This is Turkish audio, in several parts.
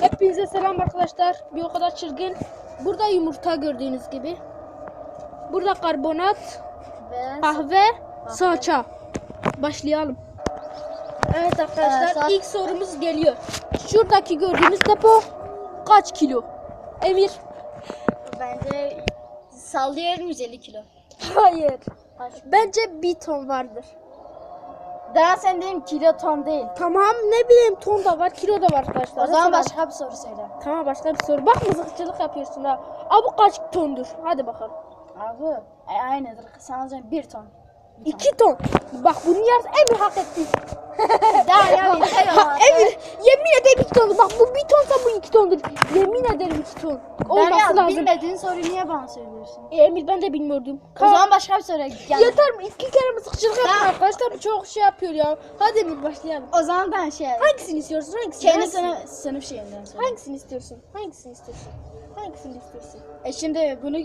Hepinize selam arkadaşlar. Bir o kadar çılgın. Burada yumurta gördüğünüz gibi. Burada karbonat, Ve kahve, salça. Başlayalım. Evet arkadaşlar saat- ilk sorumuz geliyor. Şuradaki gördüğünüz depo kaç kilo? Emir. bence sallıyorum 150 kilo. Hayır. Bence bir ton vardır. Daha sen dedim kilo ton değil. Tamam ne bileyim ton da var kilo da var arkadaşlar. O zaman Mesela- başka bir soru söyle. Tamam başka bir soru. Bak mızıkçılık yapıyorsun ha. Aa bu kaç tondur? Hadi bakalım. Abi e, aynıdır. Sadece bir ton. İki ton. Bak bunu yarısı Emir hak etti. Daha ya yeter Ha, ya. Emir yemin ederim iki tondur. Bak bu bir tonsa bu iki tondur. Yemin ederim iki ton. Olması Derya lazım. bilmediğin soruyu niye bana söylüyorsun? E, Emir ben de bilmiyordum. O zaman başka bir soru gel. Yeter mi? İki kere mızıkçılık yapma arkadaşlar. Bu çok şey yapıyor ya. Hadi Emir başlayalım. O zaman ben şey Hangisini istiyorsun? Hangisini? kendi Hangisini? sınıf, sınıf şeyinden söyle. Hangisini istiyorsun? Hangisini istiyorsun? Hangisini istiyorsun? E şimdi bunu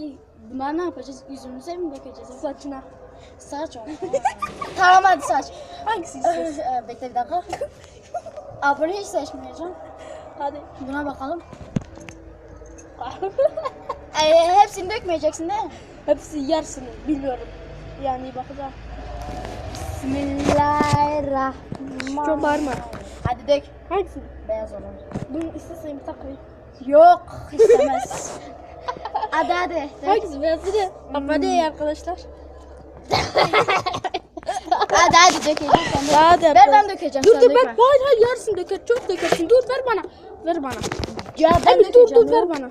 bunlar ne yapacağız? Yüzümüze mi dökeceğiz? Saçına. Saç o. tamam hadi saç. Hangisini istiyorsun? Ee, Bekle bir dakika. Abone hiç seçmeyeceğim. Hadi. Buna bakalım. Ee, hepsini dökmeyeceksin değil mi? Hepsi yarısını bilmiyorum. Yani bakacağım. Bismillahirrahmanirrahim. Çok bağırma. Hadi dök. Hangisini? Beyaz olan. Bunu istesem takayım. Yok istemez. Hadi. dök. Hangisi? Beyaz değil. Ama değil arkadaşlar. hadi hadi dökeceğim sen de. Hadi Ver ben dökeceğim Dur sen dur dökme. ben hayır hayır yarısını döker. Çok dökersin. Dur ver bana. Ver bana. Ya ben Emir dur dökeceğim. dur ver bana.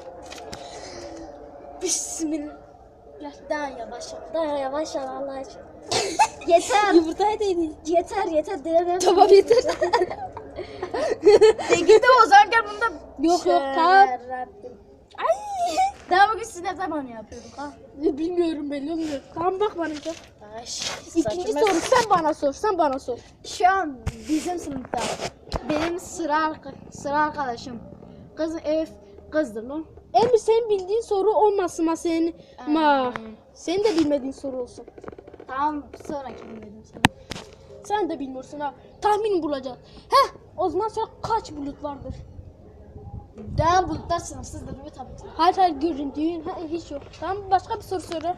Bismillah. Daha yavaş ol. Daha yavaş ol Allah aşkına. yeter. Yumurtaya değdi. Yeter yeter. Devam. Tamam yeter. Git de o zaman gel bunda. Yok, yok, tamam. Rabbim. Ay. Daha bugün siz ne zaman yapıyorduk ha? Ne bilmiyorum ben bilmiyorum. Tamam bak bana. Bak. Ay, İkinci saçma. soru sen bana sor. Sen bana sor. Şu an bizim sınıfta benim sıra arka- sıra arkadaşım kız ev kızdır lan. Emir senin bildiğin soru olmasın ma senin. Ma. Hmm. Senin de bilmediğin soru olsun. Tamam sonraki bilmedim sana. Sen de bilmiyorsun ha. Tahmin bulacaksın. Heh. O zaman sonra kaç bulut vardır? Daha bulutlar sınıfsızdır değil mi tabii ki. Hayır hayır göründüğün ha, hiç yok. Tamam başka bir soru söyle.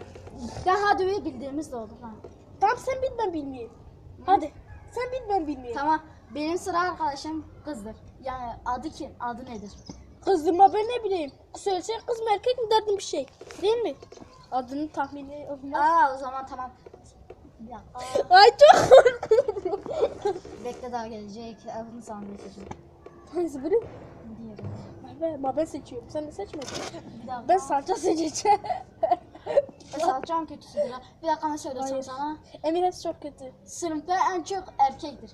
Daha ve bildiğimiz de olur ha. Tamam sen bil ben bilmeyeyim. Hadi. Sen bil ben bilmeyeyim. Tamam benim sıra arkadaşım kızdır. Yani adı kim? Adı nedir? Kızdırma ben ne bileyim. Söylesen kız mı erkek mi derdim bir şey. Değil mi? Adını tahmini olmaz. Aa o zaman tamam. Dakika. Ay çok korkuyorum. Bekle daha gelecek. Adını sana göstereceğim. Hangisi bunu? Diyelim. Ben, ben, ben seçiyorum. Sen de dakika. Ben salça seçeceğim. Salçam kötüsüdür ha. Bir dakika ne söylesem Hayır. sana? Emir hepsi çok kötü. Sınıfta en çok erkektir.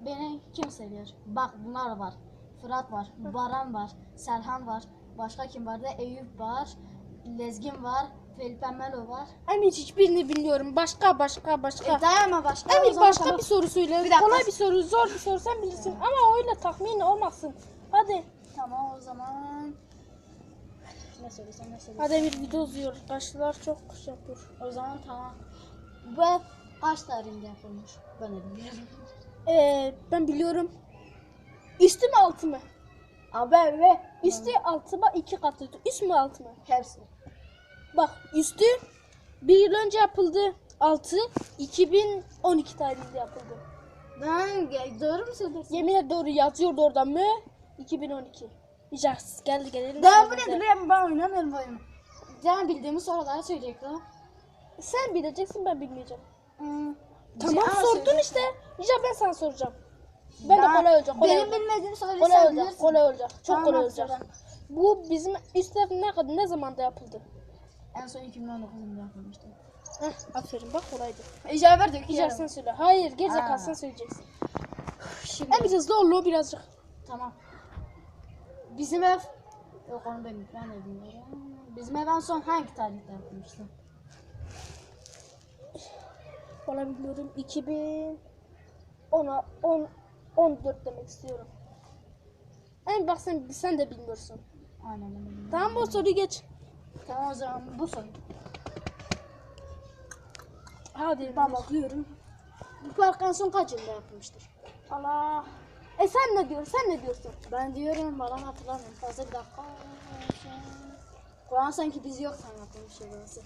Beni kim seviyor? Bak bunlar var. Fırat var, Baran var, Serhan var. Başka kim vardı? Eyüp var, Lezgin var, Felipe Melo var. Emir hiçbirini bilmiyorum. Başka başka başka. E dayanma başka. o zaman başka tamam. bir soru söyle. Bir dakika. Kolay bir soru, zor bir soru sen bilirsin. Ama öyle tahmin olmasın. Hadi. Tamam o zaman. Ne söylesem ne söylesem. Hadi Emir video uzuyor. Arkadaşlar çok şey yapıyor. O zaman tamam. Bu kaç tarihinde yapılmış? Ben de bilmiyorum. Ee, ben biliyorum. Üstü mü altı mı? Abi ve Üstü altı mı iki katı. Üst mü altı mı? hepsi. Bak üstü bir yıl önce yapıldı. Altı 2012 tarihinde yapıldı. Ben doğru mu söylüyorsun? Yemin ederim doğru yazıyordu orada mı? 2012. Jax geldi gelelim. Ben bu nedir ben, ben oynamıyorum bu oyunu. Ben bildiğimiz soruları söyleyecektim. Sen bileceksin ben bilmeyeceğim. Hmm. Tamam Ama sordun söyle. işte. Ya ben sana soracağım. Ben, de kolay olacak. Kolay Benim olacak. bilmediğim soruyu Kolay sen olacak. bilirsin. Kolay olacak. Çok Tamam, kolay olacak. söyle. Bu bizim üst ne kadar ne zamanda yapıldı? En son 2019'da yapılmıştı. Heh, aferin bak kolaydı. İcabet Güzel döküyorum. sen söyle. Hayır Aa. gerizekalı sen söyleyeceksin. Şimdi En hızlı ol birazcık. tamam. Bizim ev Yok onu ben, ben de bilmiyorum. Bizim ev en son hangi tarihte yapılmıştı? Valla bilmiyorum. 2010 10 14 demek istiyorum. En bak sen, sen de bilmiyorsun. Aynen bilmiyorum. Tamam bu soruyu geç. Tamam o zaman bu soru. Hadi Ben bakıyorum. Bu park en son kaç yılında yapılmıştır? Allah. E sen ne diyorsun? Sen ne diyorsun? Ben diyorum bana hatırlamıyorum. Fazla bir dakika. Kur'an sanki dizi yok sanatım bir şey burası.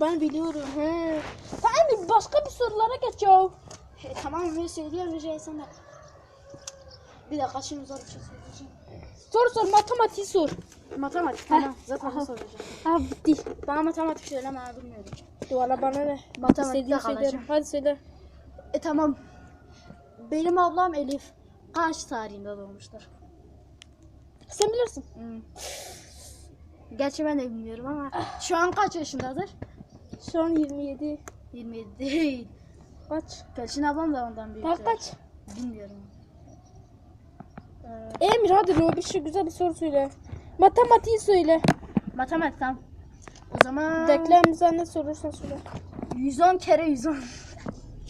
Ben biliyorum. He. Tamam başka bir sorulara geç ya. E, tamam Emir söylüyorum şey sen de. Bir dakika şimdi zor bir şey söyleyeceğim. Sor sor matematiği sor. Matematik tamam. Zaten onu soracağım. Ha bitti. Bana matematik söyleme ben bilmiyorum. Valla bana ne? Matematikte İstediğini kalacağım. söylerim. Hadi söyle. E tamam. Benim ablam Elif kaç tarihinde doğmuştur? Sen bilirsin. Hmm. Gerçi ben de bilmiyorum ama şu an kaç yaşındadır? Şu an 27. 27 değil. Kaç? Pelçin ablam da ondan büyük. Kaç kaç? Bilmiyorum. Emir hadi lo bir şey güzel bir soru söyle. Matematiği söyle. Matematik tamam. O zaman Denklemimizden ne sorursan söyle. 110 kere 110.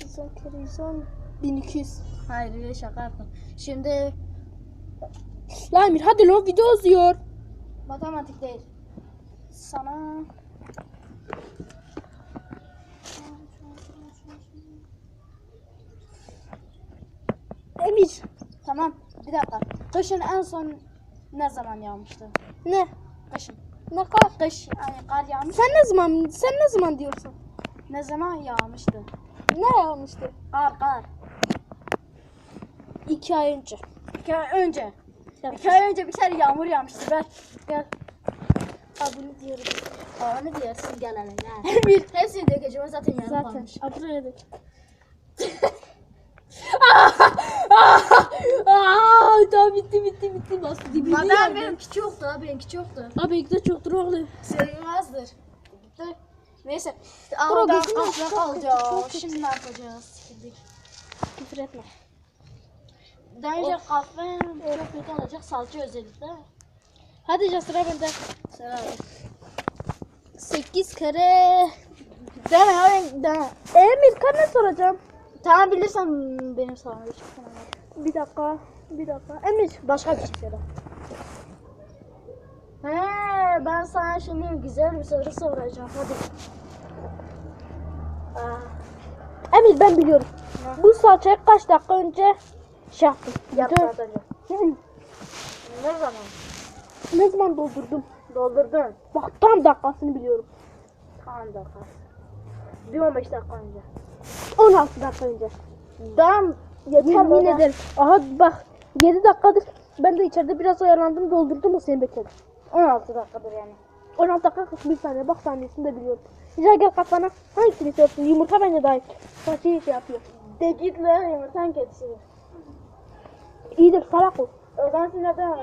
110 kere 110. 1200. Hayır şaka yaptım. Şimdi La Emir hadi lo video uzuyor. matematik değil. Sana Emir. Tamam bir dakika. Kışın en son ne zaman yağmıştı? Ne? Kışın. Ne kar? Kış yani kar yağmış. Sen ne zaman sen ne zaman diyorsun? Ne zaman yağmıştı? Ne yapmıştı? Kar kar. İki ay önce. İki ay önce. İki ay önce bir kere yağmur yağmıştı. Ver. Gel. Adını diyorum. Aa ne diyorsun gel hele gel. bir hepsini dökeceğim zaten yarım Zaten. kalmış. Adını ne dedik? Tamam bitti bitti bitti. Bastı dibini yerdi. benimki yoktu ha benimki yoktu. Abi ilk de çoktur oğlum. Sayılmazdır. Gitti. Neyse. Aa ben kalacağım. Şimdi ne yapacağız? Küfür etme. Daha önce kahve çok kötü olacak. Salça özellikle. Hadi Can sıra bende. Sen abi. 8 kere. Deme öyle deme. Emir kan ne soracağım? Tamam bilirsen benim sana bir şey Bir dakika. Bir dakika. Emir. Başka bir şey. He, ben sana şimdi güzel bir soru soracağım. Hadi. Aa, Emir ben biliyorum. Ne? Bu salçayı kaç dakika önce şey yaptım. yaptı Dön. az önce. Hı. Ne zaman? Ne zaman doldurdum? Doldurdun. Bak tam dakikasını biliyorum. Tamam dakika. Bir 15 dakika önce. 16 dakika önce. Tamam. Yeter Yemin ederim. Aha bak 7 dakikadır ben de içeride biraz oyalandım doldurdum o seni bekledim. 16 dakikadır yani. 16 dakika 41 saniye bak saniyesini de biliyorum. Rica gel kafana hangisini istiyorsun? Yumurta bence daha iyi. Salçayı şey yapıyor. De git lan yumurtan ketisi. İyidir salak ol. Zaman siz neden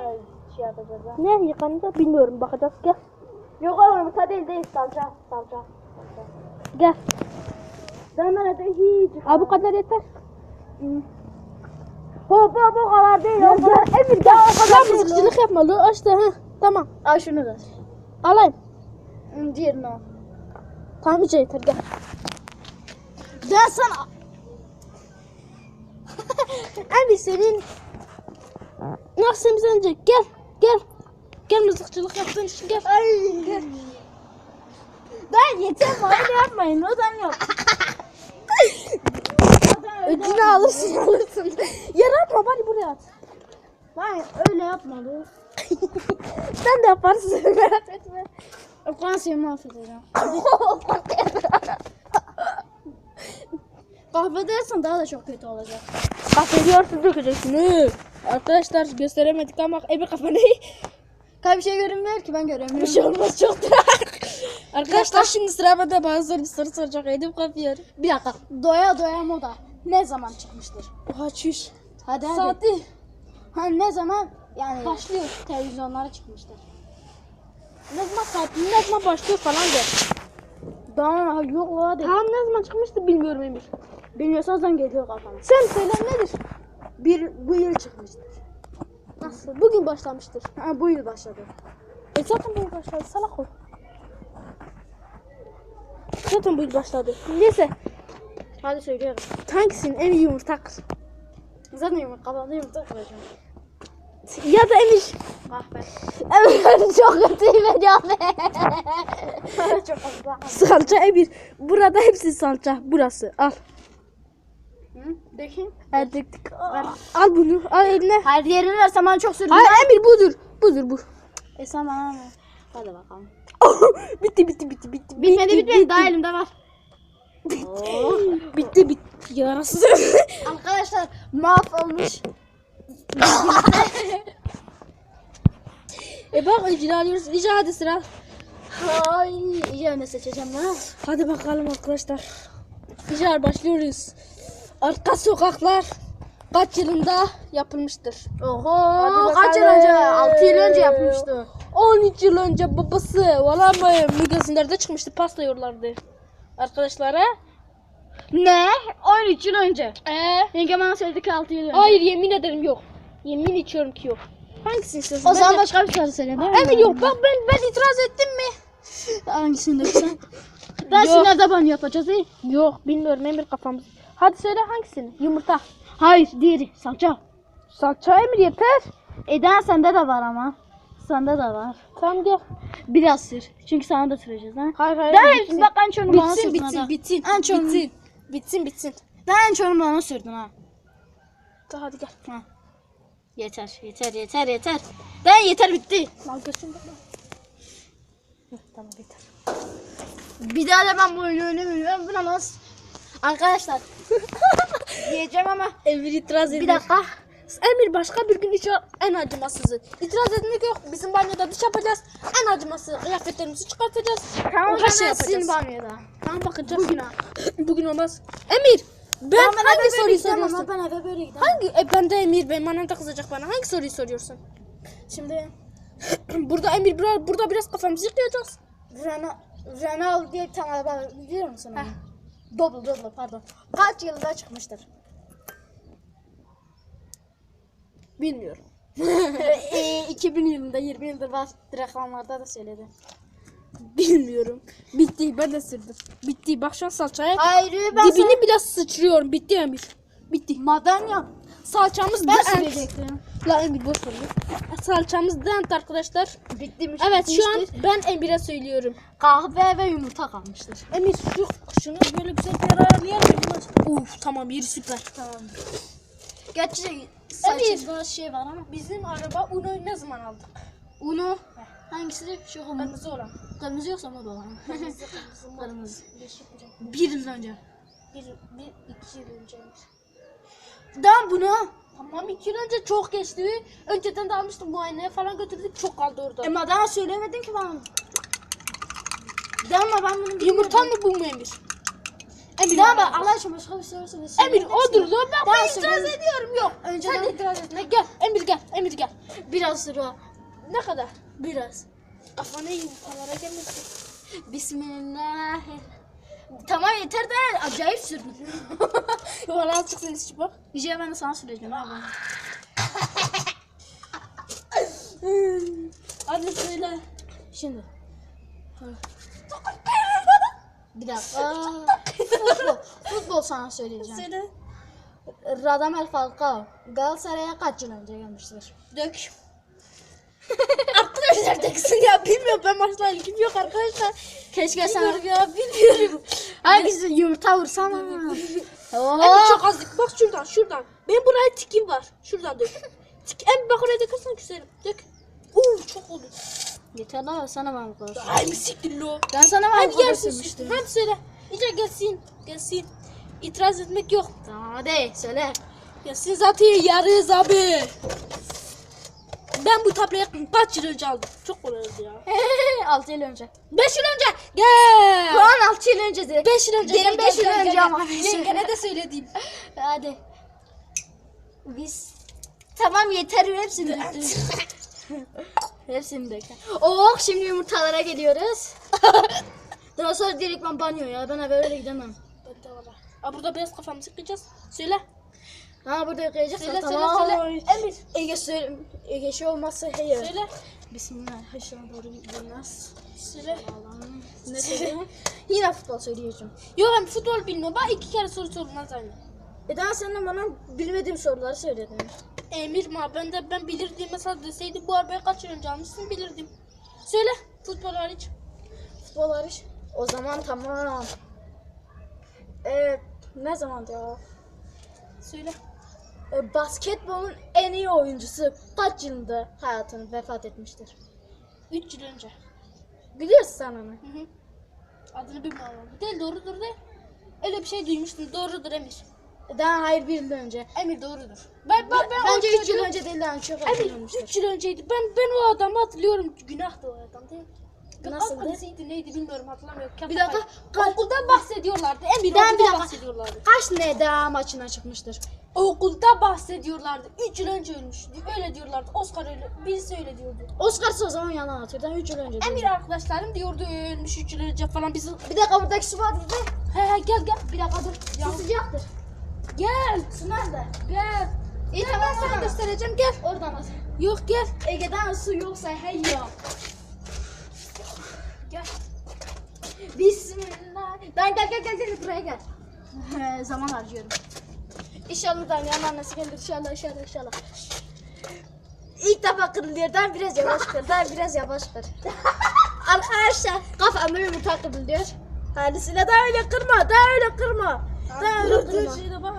şey yapacağız ha? Ne yıkanınca bilmiyorum bakacağız gel. Yok oğlum yumurta değil değil salça. Salça. Gel. Ben bana de hiç. Abi bu kadar yeter. Hop hop o kadar değil. Ya o kadar. gel Emir gel. o kadar değil. mızıkçılık yapma lan aç da ha. Tamam Al şunu da. alayım. Hı, Diğerini al. Tamam iyice yeter gel. Ben sana. Emir senin Nasıl önce gel gel. Gel mızıkçılık yaptığın için gel. Ay. Gel. Ben yeter öyle yapmayın. O zaman yok. Ödünü alırsın alırsın. Yere atma bari buraya at. Ben öyle yapmadım. Sen de yaparsın merak etme. Ben seni mahvedeceğim. Kahve dersen daha da çok kötü olacak. Kahve diyorsun dökeceksin. Arkadaşlar gösteremedik ama Emir kafanı Kanka bir şey görünmüyor ki ben göremiyorum. bir şey olmaz çoktur. Arkadaşlar şimdi sıra bende bana zor bir soru soracak. Elim kapıyor. Bir dakika. Doya doya moda ne zaman çıkmıştır? Oha çüş. Hadi hadi. Saati Ha ne zaman yani başlıyor. televizyonlara çıkmıştır. Ne zaman saati ne zaman başlıyor falan de. Daha yok o hadi. Tam ne zaman çıkmıştı bilmiyorum Emir. Bilmiyorsan geliyor kafana. Sen söyle nedir? Bir bu yıl çıkmıştır. Nasıl? Bugün başlamıştır. Ha bu yıl başladı. E zaten bu yıl başladı. Salak ol. Zaten bu yıl başladı. Neyse. Hadi söylüyorum. Hangisinin en iyi yumurta kır? Zaten yumurta kafamda yumurta kıracağım. Ya da Emir. Kahve. Evet çok kötü veriyor çok fazla. Salça Emir. Burada hepsi salça. Burası al. Hı? Dökeyim. Evet döktük. Al bunu. Al eline. Hayır diğerini versen bana çok sürdü. Hayır Emir budur. Budur bu. E sen bana ver. Hadi bakalım. bitti bitti bitti bitti. Bitmedi bitmedi daha elimde var. Bitti bitti. Yarasız. Arkadaşlar mahvolmuş. e bak icra alıyoruz. İcra hadi sıra. Ay iyice ne seçeceğim lan. Hadi bakalım arkadaşlar. İcra başlıyoruz. Arka sokaklar kaç yılında yapılmıştır? Oho kaç yıl önce? 6 yıl önce yapmıştı. 13 yıl önce babası valla magazinlerde çıkmıştı pasta yollardı arkadaşlara. Ne? 13 yıl önce. Ee, Yenge bana söyledi ki 6 yıl önce. hayır yemin ederim yok. Yemin içiyorum ki yok. Hangisini istiyorsun? O zaman başka bir soru söyle değil mi? Emin yok bak ben ben itiraz ettim mi? Hangisini döksen? ben Yok. sinirde banyo yapacağız iyi. Yok bilmiyorum Emir kafamız. Hadi söyle hangisini? Yumurta. Hayır diğeri salça. Salça Emir yeter. Eden sende de var ama. Sende de var. Tamam gel. Biraz sür. Çünkü sana da süreceğiz ha. Hayır hayır. Ben bitsin. hepsini bak en çoğunu bana bitsin sürdün bitsin hadi. bitsin. En çoğunu. Bitsin. Bitsin bitsin. Ben en çoğunu bana sürdün ha. Tamam, Hadi gel. ha. Yeter yeter yeter yeter. Ben yeter bitti. Al görsün bak. Hı, Tamam yeter. Bir daha da ben bu oyunu oynamıyorum. Bu namaz. Arkadaşlar. Diyeceğim ama. Emir itiraz ediyor. Bir dakika. Emir başka bir gün içi en acımasızı. İtiraz etmek yok. Bizim banyoda dış yapacağız. En acıması. Kıyafetlerimizi çıkartacağız. Tamam Her şey ben yapacağız. banyoda. Tamam bakacağız. Bugün Bugün olmaz. Emir. Ben hangi soruyu soruyorsun? Ben eve böyle gidemem. Hangi? E ben de Emir. Benim annem de kızacak bana. Hangi soruyu soruyorsun? Şimdi burada Emir biraz, burada biraz kafamızı yıkayacağız. Renault, Renault diye bir tane araba biliyor musun? onu? Double double pardon. Kaç yılında çıkmıştır? Bilmiyorum. e, 2000 yılında 20 yıldır var reklamlarda da söyledi. Bilmiyorum. Bitti. Ben de sürdüm. Bitti. Bak şu an salçaya Hayır ben dibini bile sıçrıyorum. Bitti Emir. Bitti. madalya. Salçamız Ben dent. söyleyecektim. La Emir boş ver. Salçamız dent arkadaşlar. Bitmiş. Evet şu an bitmiştir. ben Emir'e söylüyorum. kahve ve yumurta kalmıştır. Emir şu şunu böyle güzel bir ayarlayalım. Uf tamam yeri süper. Tamam. Gerçi Emir. saçında şey var ama. Bizim araba Uno'yu ne zaman aldık? Uno. Hangisi? Şu kırmızı. Olan. Kırmızı yoksa mı dolan? Kırmızı kırmızı. Kırmızı. Bir. Bir yıl önce. Bir, bir iki yıl önce. Daha bunu. Tamam iki yıl önce çok geçti. Önceden de almıştık muayeneye falan götürdük. Çok kaldı orada. E madalya söylemedin ki bana. Dama ben bunu Yumurta mı bu mu Emir? Emir, Dama bak Allah aşkına başka bir soru söyle. Emir odur lan ben Daha ben itiraz ediyorum yok. Önceden- Sen de itiraz etme gel Emir gel Emir gel. Biraz sürü. Ne kadar? Biraz. Kafana yumurtalara gelmesin. Bismillah. Tamam yeter de acayip sürdün. Valla çıksın içi bak. Yüce ben de sana süreceğim abi. Hadi söyle. Şimdi. Bir dakika. futbol. Futbol sana söyleyeceğim. Söyle. Radamel Falcao Galatasaray'a kaç yıl önce gelmiştir? Dök. Arkadaşlar döksün ya bilmiyorum ben maçla ilgim yok arkadaşlar. Keşke sen Bilmiyorum ya bilmiyorum. hangisi yumurta vursana. Oho. çok az dik. Bak şuradan şuradan. Benim buraya tikim var. Şuradan dök. Tik. Emir bak oraya dökersen güzelim. Dök. Uuu çok oldu. Yeter lan sana bana koş. Ay mı siktir lo. Ben sana Hadi koş gelsin. sürmüştüm. Hadi söyle. İyice gelsin. Gelsin. İtiraz etmek yok. Tamam hadi söyle. Gelsin zaten yarız abi. Ben bu tabloyu kaç yıl önce aldım? Çok kolay ya. 6 yıl önce. 5 yıl önce. Gel. Şu an 6 yıl önce direkt. 5 yıl önce. Benim gel, beş gel, yıl gel, önce ama. Yengene de söyledim. Hadi. Biz tamam yeter hepsini döktük. hepsini döktük. Oh şimdi yumurtalara geliyoruz. Daha sonra direkt ben banyoya. Ben eve öyle gidemem. Ben de valla. Aa, burada beyaz kafamızı yıkayacağız. Söyle. Ha burada yıkayacağız. Söyle söyle tamam. söyle. Emir. Ege söyle. Ege şey olmazsa hayır. Söyle. Bismillahirrahmanirrahim. Bilmez. Söyle. Allah'ım. Ne söyleyeyim? Yine futbol söyleyeceğim. Yok ben futbol bilmiyorum. Bak iki kere soru sorulmaz aynı. E daha sen de bana bilmediğim soruları söyledin. Emir ma ben de ben bilirdim mesela deseydi bu arabayı kaç yıl önce almışsın bilirdim. Söyle futbol hariç. Futbol hariç. O zaman tamam. Evet. Ne zaman ya? Söyle. E, basketbolun en iyi oyuncusu kaç yılında hayatını vefat etmiştir? 3 yıl önce. Biliyorsun sen onu. Hı hı. Adını bilmiyorum. Değil doğrudur de. Öyle bir şey duymuştum. Doğrudur Emir. Daha hayır bir yıl önce. Emir doğrudur. Ben, ben, ben Bence o 3 yıl önce değil daha çok Emir olmuştur. 3 yıl önceydi. Ben ben o adamı hatırlıyorum. Günahtı o adam değil mi? Nasıldı? Neydi bilmiyorum hatırlamıyorum. Bir dakika, Ka- Okuldan bahsediyorlardı. Emir Ben bir dakika. bahsediyorlardı. Kaç ne daha maçına çıkmıştır? Okulda bahsediyorlardı. 3 yıl önce ölmüş. Öyle diyorlardı. Oscar öyle. Birisi öyle diyordu. Oscar o zaman yalan atıyor. Daha 3 yıl önce. Emir arkadaşlarım diyordu ölmüş 3 yıl önce falan. Biz Bir dakika buradaki su var dedi. He he gel gel. Bir dakika dur. Su sıcaktır. gel. Su nerede? Gel. İyi Ben tamam sana sana göstereceğim gel. Oradan at. Yok gel. Ege'den su yoksa hey ya. Gel. Bismillah. Ben gel gel gel gel buraya gel. Zaman harcıyorum. İnşallah Danya'nın annesi gelir inşallah inşallah inşallah. İlk defa kırılıyor. Ben biraz yavaş kır. Ben biraz yavaş kır. Arkadaşlar kafamda yumurta kırılıyor. Halisiyle daha öyle kırma. Daha öyle kırma. Daha öyle kırma.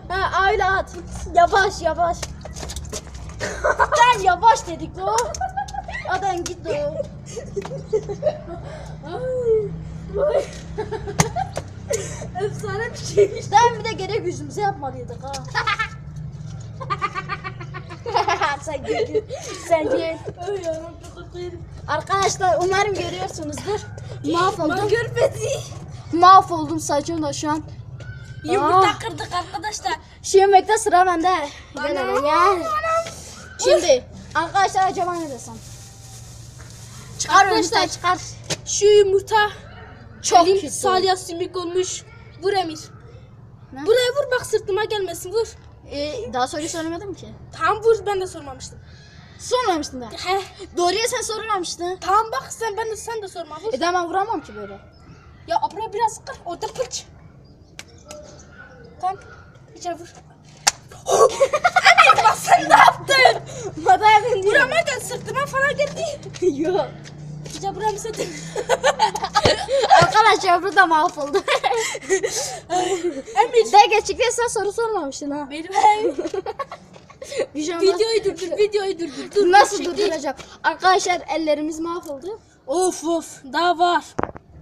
Ha öyle at. Yavaş yavaş. ben yavaş dedik o. Adam git o. Efsane bir şeymiş. Ben bir de gerek yüzümüze yapmalıydık ha. Sen gül gül. Sen gül. Ay. Arkadaşlar umarım görüyorsunuzdur. Ben Mahvoldum. görmedim. Mahvoldum saçım da şu an. Yumurta Aa. kırdık arkadaşlar. Şu yemekte sıra bende. Gel hele gel. Şimdi arkadaşlar acaba ne desem? Çıkar arkadaşlar çıkar. Şu yumurta Çok elim kötü. salya sümük olmuş. Vur Emir. Ne? Buraya vur bak sırtıma gelmesin vur. Ee, daha soruyu sormadım ki. Tam vur ben de sormamıştım. Sormamıştın da. He. Doğruya sen sormamıştın. Tamam bak sen ben de sen de sorma vur. E ben vuramam ki böyle. Ya buraya biraz kır orada pıç. Tamam. İçeri vur. Emir bak sen ne yaptın? Burama gel sırtıma falan geldi. Yok. Buraya mı sen? Arkadaşlar burada mahvoldu. De gerçekten sen soru sormamıştın ha. Benim Bir şey olmaz. videoyu durdur videoyu durdur. Dur, Nasıl çekil. durduracağım? Arkadaşlar ellerimiz mahvoldu. Of of daha var.